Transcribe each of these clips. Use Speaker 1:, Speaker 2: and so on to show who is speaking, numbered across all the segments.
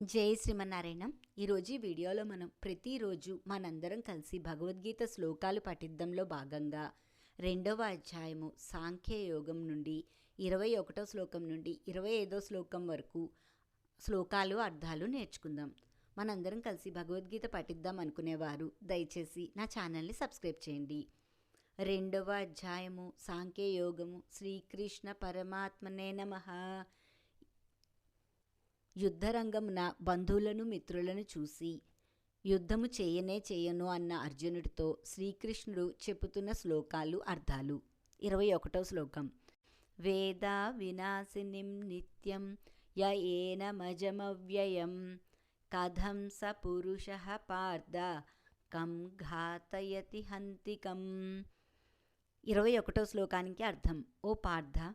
Speaker 1: జై శ్రీమన్నారాయణ. ఈరోజు ఈ వీడియోలో మనం ప్రతిరోజు మనందరం కలిసి భగవద్గీత శ్లోకాలు పఠిద్దంలో భాగంగా రెండవ అధ్యాయము సాంఖ్య యోగం నుండి ఇరవై ఒకటో శ్లోకం నుండి ఇరవై ఐదో శ్లోకం వరకు శ్లోకాలు అర్థాలు నేర్చుకుందాం. మనందరం కలిసి భగవద్గీత పఠిద్దాం అనుకునేవారు. దయచేసి నా ఛానల్ని సబ్స్క్రైబ్ చేయండి. రెండవ అధ్యాయము సాంఖ్య యోగము శ్రీకృష్ణ పరమాత్మనే నమః. యుద్ధరంగమున బంధువులను మిత్రులను చూసి యుద్ధము చేయనే చేయను అన్న అర్జునుడితో శ్రీకృష్ణుడు చెబుతున్న శ్లోకాలు అర్థాలు. ఇరవై ఒకటో శ్లోకం. వేద వినాశినిం నిత్యం య కథం స పురుష పార్థ కం ఘాతయతి హంతికం. ఇరవై ఒకటో శ్లోకానికి అర్థం ఓ పార్థ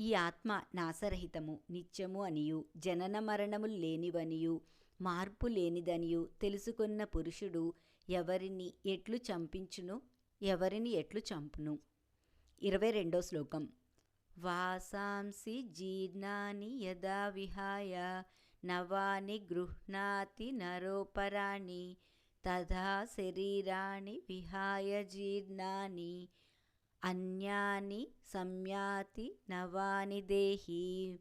Speaker 1: ఈ ఆత్మ నాశరహితము నిత్యము అనియు జనన మరణములు లేనివనియు మార్పు లేనిదనియు తెలుసుకున్న పురుషుడు ఎవరిని ఎట్లు చంపించును? ఎవరిని ఎట్లు చంపును? ఇరవై రెండో శ్లోకం. వాసాంసి జీర్ణాని యదా విహాయ నవాని గృహ్ణాతి నరోపరాణి తథా శరీరాణి విహాయ జీర్ణాని. అన్యాని సంయాతి నవాని దేహి.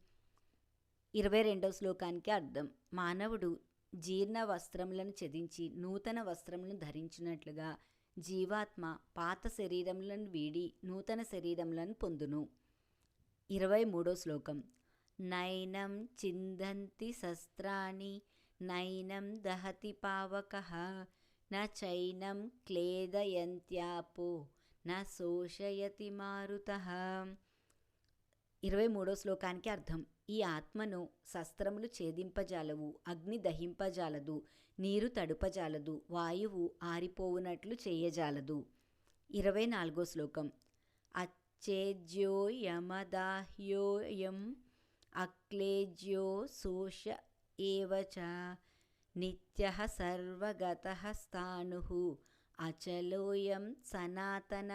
Speaker 1: ఇరవై రెండవ శ్లోకానికి అర్థం. మానవుడు జీర్ణ వస్త్రములను చెదించి నూతన వస్త్రములను ధరించినట్లుగా జీవాత్మ పాత శరీరములను వీడి నూతన శరీరములను పొందును. ఇరవై మూడో శ్లోకం. నైనం చిందంతి శస్త్రాణి నైనం దహతి పావక న చైనం క్లేదయంత్యాపో నా శోషయతి మారుత. ఇరవై మూడో శ్లోకానికి అర్థం. ఈ ఆత్మను శస్త్రములు ఛేదింపజాలవు అగ్ని దహింపజాలదు నీరు తడుపజాలదు వాయువు ఆరిపోవునట్లు చేయజాలదు. ఇరవై నాలుగో శ్లోకం. అచ్చేజ్యోయమదాహ్యోయం అక్లేజ్యో శోష ఏవచ నిత్య సర్వగత స్థాను అచలోయం సనాతన.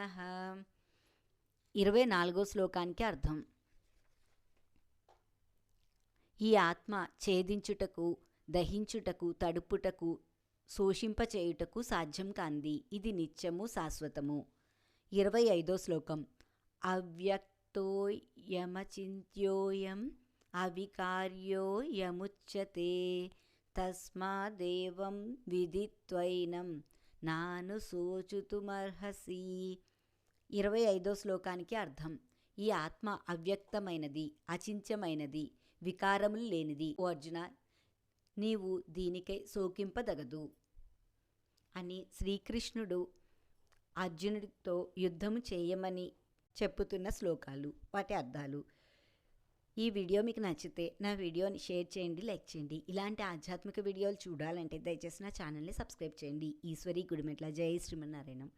Speaker 1: ఇరవై నాలుగో శ్లోకానికి అర్థం. ఈ ఆత్మ ఛేదించుటకు దహించుటకు తడుపుటకు శోషింపచేయుటకు సాధ్యం కాంది. ఇది నిత్యము శాశ్వతము. ఇరవై ఐదో శ్లోకం. అవ్యక్తోయమచింత్యోయం అవికార్యోయముచ్యతే తస్మాదేవం విదిత్వైనం నాను సోచుతుమర్హసి ఇరవై ఐదో శ్లోకానికి అర్థం. ఈ ఆత్మ అవ్యక్తమైనది అచించమైనది వికారములు లేనిది. ఓ అర్జున నీవు దీనికై శోకింపదగదు అని శ్రీకృష్ణుడు అర్జునుడితో యుద్ధము చేయమని చెప్పుతున్న శ్లోకాలు వాటి అర్థాలు. ఈ వీడియో మీకు నచ్చితే నా వీడియోని షేర్ చేయండి లైక్ చేయండి. ఇలాంటి ఆధ్యాత్మిక వీడియోలు చూడాలంటే దయచేసి నా ఛానల్ని సబ్స్క్రైబ్ చేయండి. ఈశ్వరి గుడిమెట్ల. జై శ్రీమన్నారాయణం.